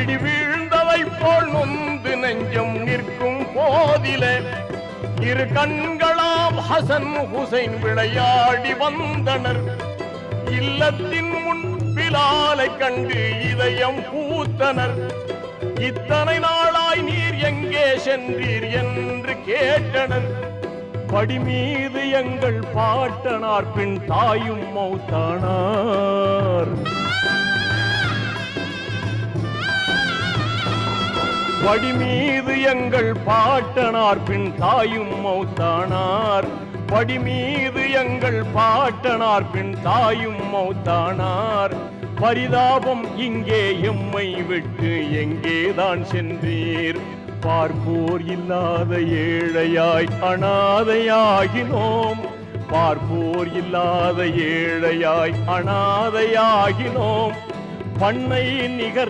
இடி வீழ்ந்ததை போல் நொந்து நெஞ்சம் நிற்கும் போதிலே. இரு கண்களாம் ஹசன் ஹுசைன் விளையாடி வந்தனர். இல்லத்தின் முன் பிலாலை கண்டு இதயம் பூத்தனர். இத்தனை நாளாய் நீர் எங்கே சென்றீர் என்று கேட்டனர். படிமீது எங்கள் பாட்டனார் பின் தாயும் மௌத்தானார். படி மீது எங்கள் பாட்டனார் பின் தாயும் மௌத்தானார். படி மீது எங்கள் பாட்டனார் பின் தாயும் மௌத்தானார். பரிதாபம் இங்கே எம்மை விட்டு எங்கேதான் சென்றீர்? பார்ப்போர் இல்லாத ஏழையாய் அனாதையாகினோம். பார்ப்போர் இல்லாத ஏழையாய் அனாதையாகினோம். பண்ணை நிகர்